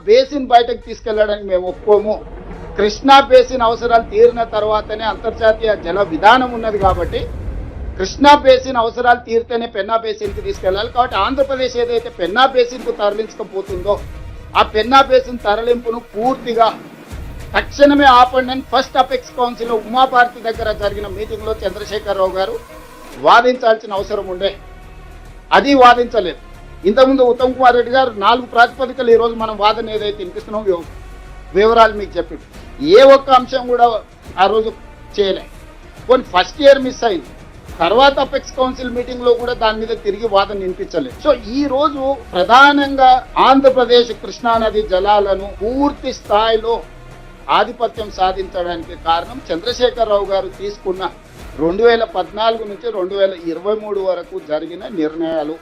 Basin బయటకు తీసుకెళ్ళడానికి మేము ఒప్పుకోము. కృష్ణా బేసిన్ అవసరాలు తీరిన తర్వాతనే అంతర్జాతీయ జల విధానం ఉన్నది కాబట్టి కృష్ణా బేసిన్ అవసరాలు తీరితేనే పెన్నా బేసిన్కి తీసుకెళ్ళాలి. కాబట్టి ఆంధ్రప్రదేశ్ ఏదైతే పెన్నా బేసిన్కు తరలించకపోతుందో ఆ పెన్నా బేసిన్ తరలింపును పూర్తిగా తక్షణమే ఆపండి అని ఫస్ట్ అపెక్స్ కౌన్సిల్ ఉమాభారతి దగ్గర జరిగిన మీటింగ్లో చంద్రశేఖరరావు గారు వాదించాల్సిన అవసరం ఉండే. అది వాదించలేదు. ఇంతకుముందు ఉత్తమ్ కుమార్ రెడ్డి గారు నాలుగు ప్రాతిపదికలు ఈరోజు మనం వాదన ఏదైతే వినిపిస్తున్నాం వివరాలు మీకు చెప్పి ఏ ఒక్క అంశం కూడా ఆ రోజు చేయలే. కొన్ని ఫస్ట్ ఇయర్ మిస్ అయింది. తర్వాత అపెక్స్ కౌన్సిల్ మీటింగ్లో కూడా దాని మీద తిరిగి వాదన వినిపించలేదు. సో ఈ రోజు ప్రధానంగా ఆంధ్రప్రదేశ్ కృష్ణానది జలాలను పూర్తి స్థాయిలో ఆధిపత్యం సాధించడానికి కారణం చంద్రశేఖరరావు గారు తీసుకున్న రెండు వేల పద్నాలుగు నుంచి రెండు వేల ఇరవై మూడు వరకు జరిగిన నిర్ణయాలు